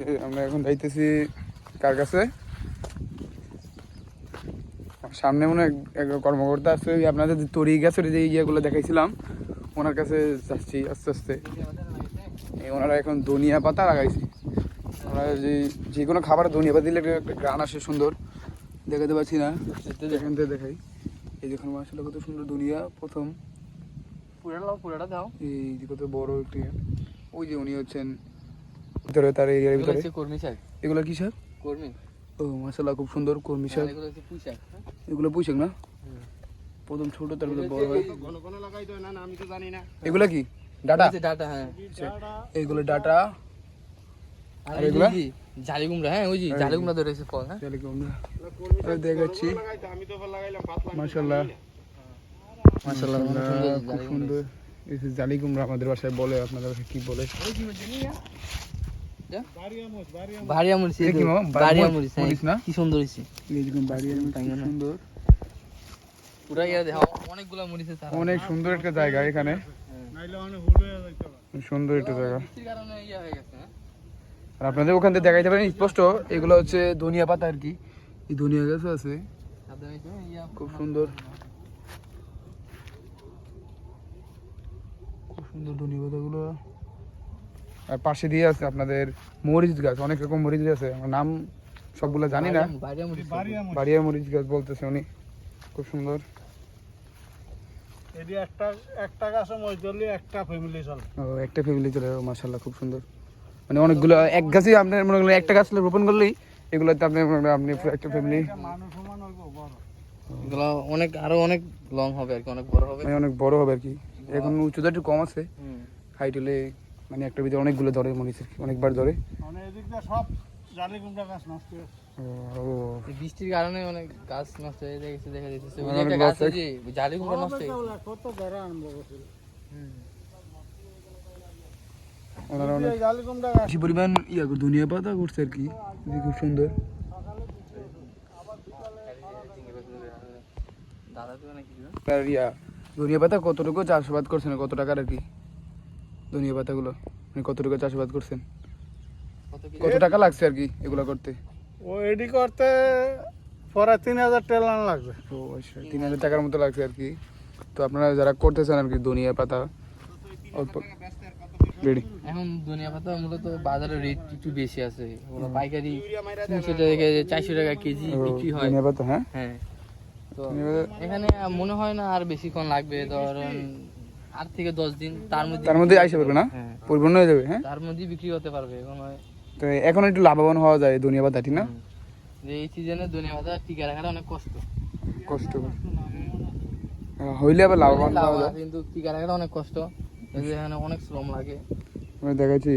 ওকে আমরা এখন যাইতেছি কার কাছে? সামনে মনে হয় এক কর্মকর্তা আছে আপনাদের যে তরি গ্যাসের যে ইয়েগুলো দেখাইছিলাম ওনার কাছে যাচ্ছি আস্তে আস্তে। ওনারা এখন ধনিয়া পাতা লাগাইছে। আমরা যে যে কোনো খাবার ধনিয়া পাতা দিলে একটা- গান আসে সুন্দর। দেখাতে পাচ্ছি না এখান থেকে দেখাই। এই দেখুন মাসাল্লাহ কত সুন্দর ধনিয়া প্রথম। পুরাটা পুরাটা দাও। এই যে কত বড় একটি ওই যে উনি হচ্ছেন ভিতরে তার এরিয়ার ভিতরে? কর্মী শাক। এগুলো কি শাক? কর্মী। ও মাসাল্লাহ খুব সুন্দর কর্মী শাক। এগুলো হচ্ছে পুঁই শাক হ্যাঁ? এগুলো পুঁইশাক না? প্রথম ছোট তারপরে বড় হয়। ঘন ঘন লাগাইতে হয় না না আমি তো জানি না। এগুলো কি? ডাটা? ডাটা হ্যাঁ। এগুলো ডাটা। আর আর যে জালি কুমড়া হ্যাঁ ওই যে জালি। কুমড়া ধরেছে ফল হ্যাঁ। না কর্মী এই দেখাচ্ছি। আমি তো লাগাইলাম পাতলা মাশাল্লাহ মাশাআল্লাহ, খুব সুন্দর। এই যে জালি কুমড়া আমাদের বাসায় বলে আপনাদের বাসায় কি বলে? বাড়িয়া মরিচ কি মামা? বাড়িয়া মরিচ- মরিচ হ্যাঁ, মরিচ না? কি সুন্দর হইছে এইরকম বাড়ি খুব সুন্দর। পুরা ইয়া দেখো অনেকগুলা মরিচে তারা অনেক সুন্দর একটা জায়গা এখানে। সুন্দর একটা জায়গা। কারণে ইয়া হয়ে গেছে হ্যাঁ? আর আপনাদের ওখান থেকে দেখাইতে পারেন স্পষ্ট এগুলো হচ্ছে ধনিয়া পাতা আর কি। এই ধনিয়া গাছও আছে। ইয়া খুব সুন্দর। খুব সুন্দর ধনিয়া পাতাগুলো। আর পাশে দিয়ে আছে আপনাদের মরিচ গাছ অনেক রকম মরিচ গাছ আছে। আমার নাম সবগুলো জানি না। বাড়িয়া মরিচ গাছ বলতেছে উনি। খুব সুন্দর। এটি একটা একটা গাছে মজ ধরলে একটা ফ্যামিলি চলে। ও একটা ফ্যামিলি চলে যাবে খুব সুন্দর। মানে অনেকগুলো এক গাছই আপনার মনে করেন একটা গাছ রোপণ করলেই এগুলোতে আপনি আপনি একটা ফ্যামিলি এগুলো অনেক আরও অনেক লং হবে আর কি অনেক বড় হবে। মানে অনেক বড় হবে আর কি। এখন উচ্চতা একটু কম আছে। হাইট হলে মানে একটা ভিতরে অনেকগুলো ধরে মরিচের অনেকবার ধরে। মানে এদিক দিয়ে সব জালি কুমড়া গাছ নষ্ট হয়ে ও, ও, বৃষ্টির কারণে অনেক গাছ নষ্ট হয়ে গেছে দেখা যাচ্ছে। ওই একটা গাছ গাছ আছে। জালি কুমড়া নষ্ট হয়ে গেছে। কত ধরা আরম্ভ হুম। ওনারা অনেক জালি কুমড়া গাছ পরিমাণ ইয়া পাতা করছে আর কি খুব সুন্দর। দাদা তো নাকি দিল? আর ধনিয়া পাতা কতটুকু চাষাবাদ করছেন কত টাকার আর কি? ধনিয়া পাতাগুলো। মানে কতটুকু চাষাবাদ করছেন? কত টাকা লাগছে আর কি এগুলো করতে? ও এডি করতে পরে তিন হাজার টেলান লাগবে। ও আচ্ছা তিন হাজার টাকার মতো লাগছে আর কি। তো আপনারা যারা করতেছেন আর কি ধনিয়া পাতা অল্প রেডি। এখন ধনিয়া পাতা মূলত বাজারে রেট একটু বেশি আছে। ওগুলো পাইকারি তিনশো টাকা চারশো টাকা কেজি বিক্রি হয়। ধনিয়া পাতা হ্যাঁ? হ্যাঁ। তো এখানে মনে হয় না আর বেশিক্ষণ লাগবে ধরেন আট থেকে দশ দিন তার মধ্যে তার মধ্যে আইসা পারবে না? হ্যাঁ। পরিপূর্ণ হয়ে যাবে হ্যাঁ? তার মধ্যেই বিক্রি হতে পারবে এখন তো এখন একটু লাভবান হওয়া যায় দুনিয়া পাতা ঠিক না? যে এই সিজনে দুনিয়া পাতা টিকা রাখাটা অনেক কষ্ট। কষ্ট। হইলে আবার লাভবান লাভ হওয়া যায়। কিন্তু টিকা রাখাটা অনেক কষ্ট। এখানে অনেক শ্রম লাগে। দেখাচ্ছি।